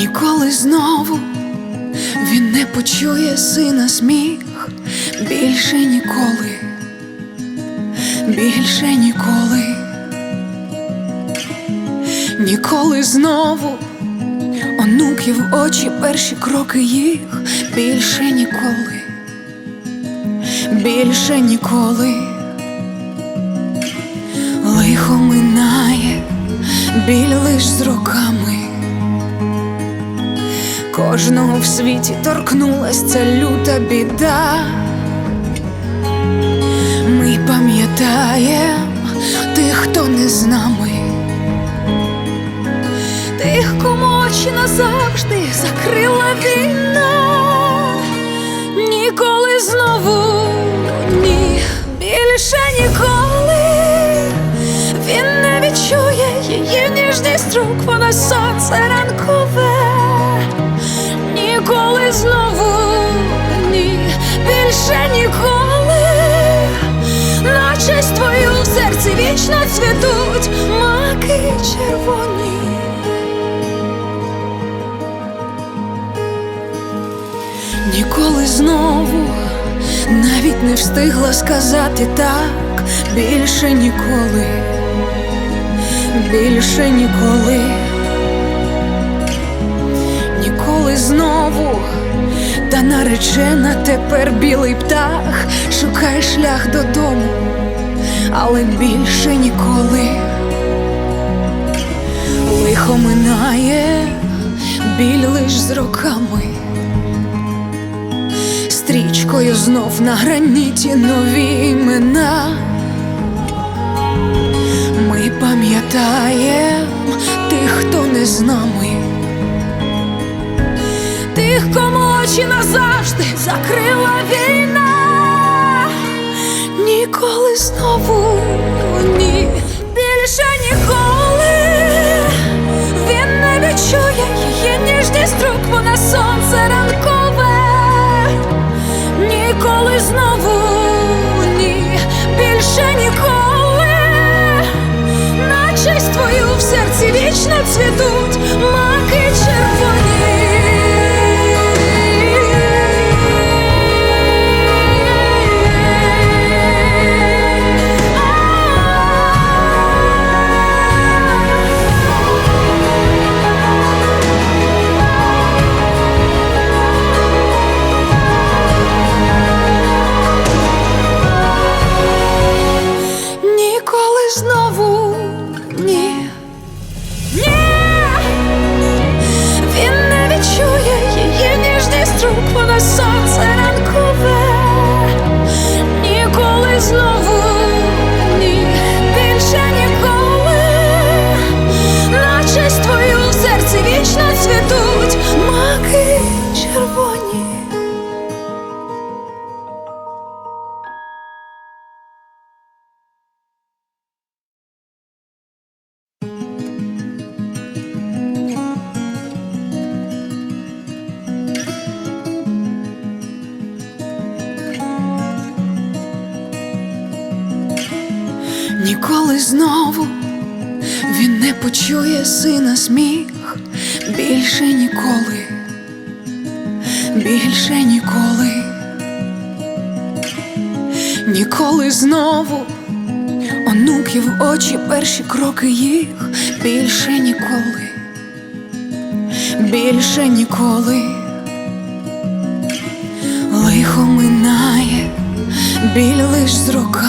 Ніколи знову він не почує сина сміх більше ніколи, більше ніколи, ніколи знову онуків очі, перші кроки їх більше ніколи, більше ніколи. Лихо минає, біль лиш з роками. Кожного в світі торкнулась ця люта біда. Ми пам'ятаєм тих, хто не з нами, тих, кому очі назавжди закрила війна. Ніколи знову, ні, більше ніколи він не відчує її ніжність рук, вона сонце більше ніколи. На честь твою в серці вічно цвітуть маки червоні. Ніколи знову навіть не встигла сказати так, більше ніколи, більше ніколи, ніколи знову, наречена тепер білий птах, шукає шлях додому, але більше ніколи. Лихо минає, біль лиш з роками. Стрічкою знов на граніті нові імена. Ми пам'ятаєм тих, хто не з нами, очі назавжди закрила війна. Ніколи знову Ніколи знову Ніколи знову він не почує сина сміх. Більше ніколи, більше ніколи, ніколи знову онуків очі, перші кроки їх. Більше ніколи, більше ніколи, лихо минає, біль лиш з роками.